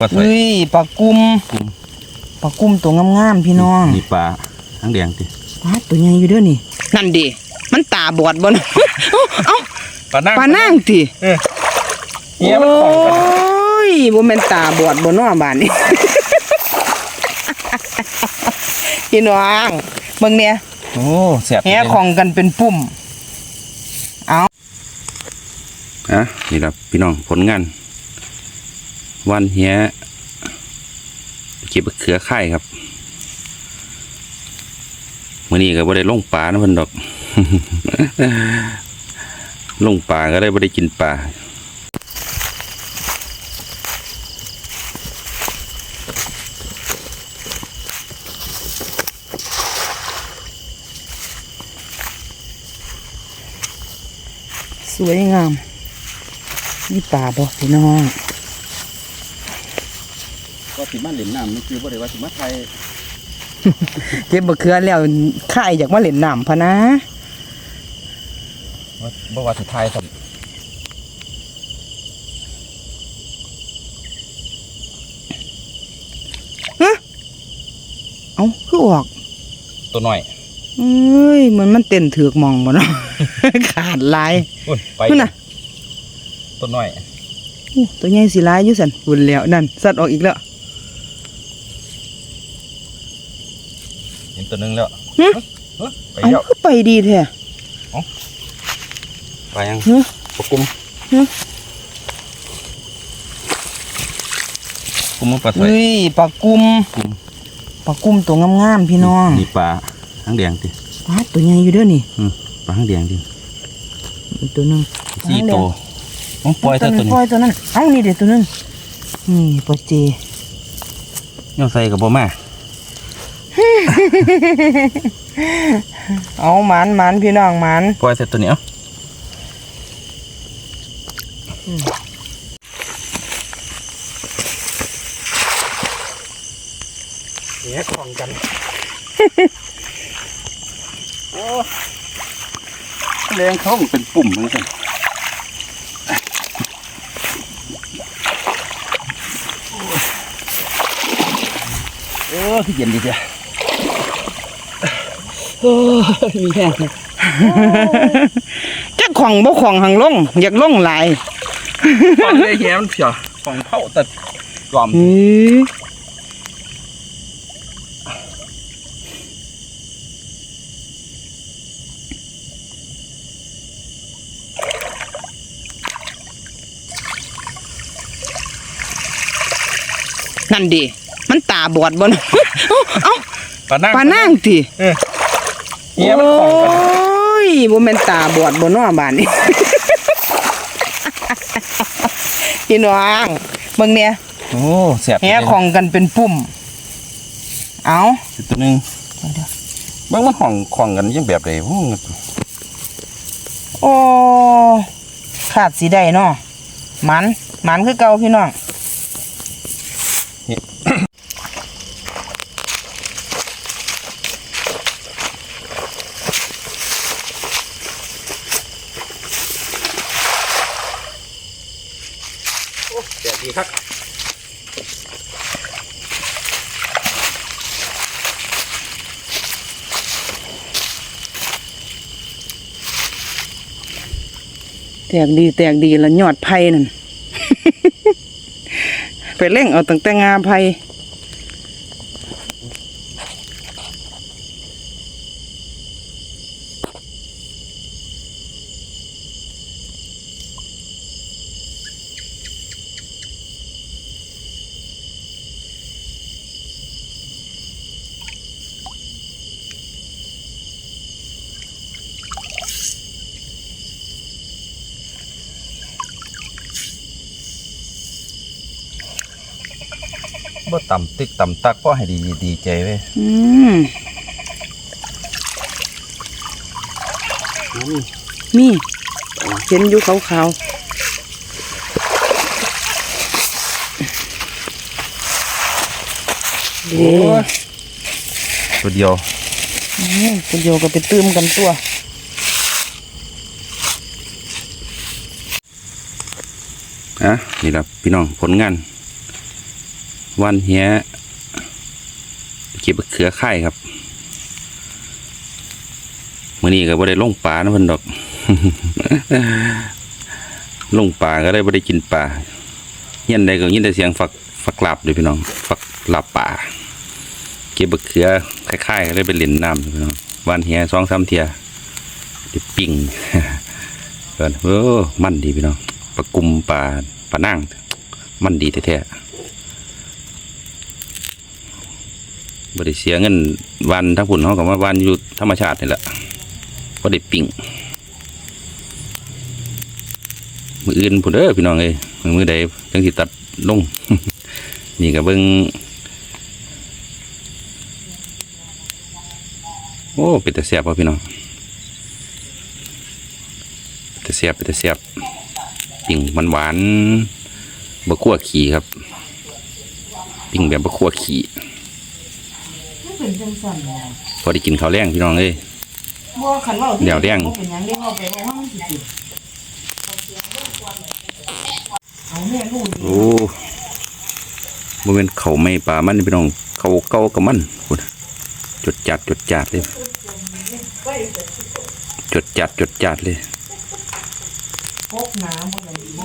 ปลาสวยเฮ้ยปลากุ้มกุ้มปลากุ้มตัวงามๆพี่น้องนี่ปลาทั้งแดงติปลาตัวใหญ่อยู่เด้อนี่ นั่นดิมันตาบอดบ่นะเอ้าปลานั่งปลานั่งติเฮียมันโอของกัน้ยบ่แม่นตาบอดบ่เนาะบ้านนี้พี่น้องเบิ่งเนี่ยโอ้แสบแหของกันเป็นปุ่มอะนี่ครับพี่น้องผลงาน วันเฮียเก็บเขือไข่ครับมื่อนี้ก็บ่ได้ลงปลานะเพิ่นดอก ลงปลาก็ได้บ่ได้กินปลาสวยงาม นี่ป่าบ่พี่น้อง ก็สิมาเล่นน้ำนี่คือบ่ได้ว่าสิมาไทยเก็บบักเขือแล้วข้ายอยากมาเล่นน้ำพะนะบ่ว่าสิไทยครับเอ้าคือออก ตัวน้อยเอ้ยเหมือนมันเต้นถือกหมองบ่เนาะ ขาดลายพุ่นไปนู่นน่ะ ตัวน้อยอู้ตัวใหญ่สิลายอยู่สันหุ่นแล้วนั่นสัตว์ออกอีกแล้ว เห็น ตัวหนึงแล้วหึเอ้อไปเอ้าแล้วคือไปดีแท้ไปยังหึปะกุมหึกุมมันปลาสวยเฮ้ยปลากุ้มกุ้มปลากุ้มตัวงามๆพี่น้องนี่ปลาทั้งแดงติปลาตัวใหญ่อยู่เด้อนี่ปลาทั้งแดงติอีกตัวหนึงสี่ทั้งแดงตัวผมปล่อยแต่ตัวปนี้ล่อยตัวนั้นเอ้านี่เด็ดตัวนึงนี่ปลาเจย่อใส่กับบ่มา เอาหมานหมานพี่น้องหมานปล่อยแต่ตัวนี้เอ้าแหของกันแรงเขามันเป็นปุ่มเหมือนกันเออขี้เย็นดีจ้ะ มีแค่จักของบ่ของหังลงอยากลงหลายฟังเลยเฮียมันเผียฟังเผาแต่กล่อมเฮ้ยนั่นดิมันตาบอดบ่นะเอ้าเอ้าปลานั่งปลานั่งติ เฮียมันของกัน โอ้ยบ่แม่นตาบอดบ่เนาะบ้านนี้พี่น้องเบิ่งเนี่ยโอ้แสบแหของกันเป็นปุ่ม เอาตัวหนึงเบางมันห้องของกันยังแบบไรโอ้โอ้ขาดสีได้เนาะหมันหมันคือเก่าพี่น้อง ดีครับแตกดีแตกดีละยอดไผ่นั่น ไปเล่งเอาตั้งแต่งาไผ่ บ่ต่ำตึกต่ำตักพ่อให้ดีดีใจเว้ยอืมมีเห็นอยู่ขาวๆเด้ตัวเดียวอืมคุณโยก็ไปตื้มกันตัวอะนี่ครับพี่น้องผลงาน วันเฮียเก็บเขือไข่ครับมื้อนี้ก็บ่ได้ลงปลานะเพิ่นดอก ลงปลาก็ได้บ่ได้กินปลาเฮียนใดก็ยินแต่เสียงฝักฝักหลับเด้อพี่น้องฝักหลับป่า เก็บบักเขือคล้ายๆก็ได้ไปเล่นน้ำพี่น้องวันเฮียสองสามเทียได้ปิ่งเอิ้นโอ้มันดีพี่น้องปลากุมปลาปลานั่งมันดีแท้ๆ บ่ได้เสียเงินวันทั้งพุ่นเขาก็มาวันอยู่ธรรมชาตินี่แหละบ่ได้ปิ่งมืออื่นพุ่นเด้อพี่น้องเอ้ยมือใดจังสิตัดลง นี่ก็เบิ่งโอ้เป็นแต่แซ่บพ่อพี่น้องเป็นแต่เสียบเป็นแต่เสียบปิ่งมันหวานบะคั่วขี่ครับ ปิ่งแบบบะคั่วขี่ เป็นจังซั่นแหละพอได้กินข้าวแรงพี่น้องเอ้ย บ่คันเว้าเดี๋ยวเลี้ยง บ่เป็นหยังเด้เว้าไปว้ามันสิสิเอาแม่ลูกโอ้บ่เป็นเขาวไม่ปลามันนี่พี่น้องเขาวเก่ากับมันพุ่นจดจัดจดจัดเลย จดจัดจดจัดเลย พกน้ำบ่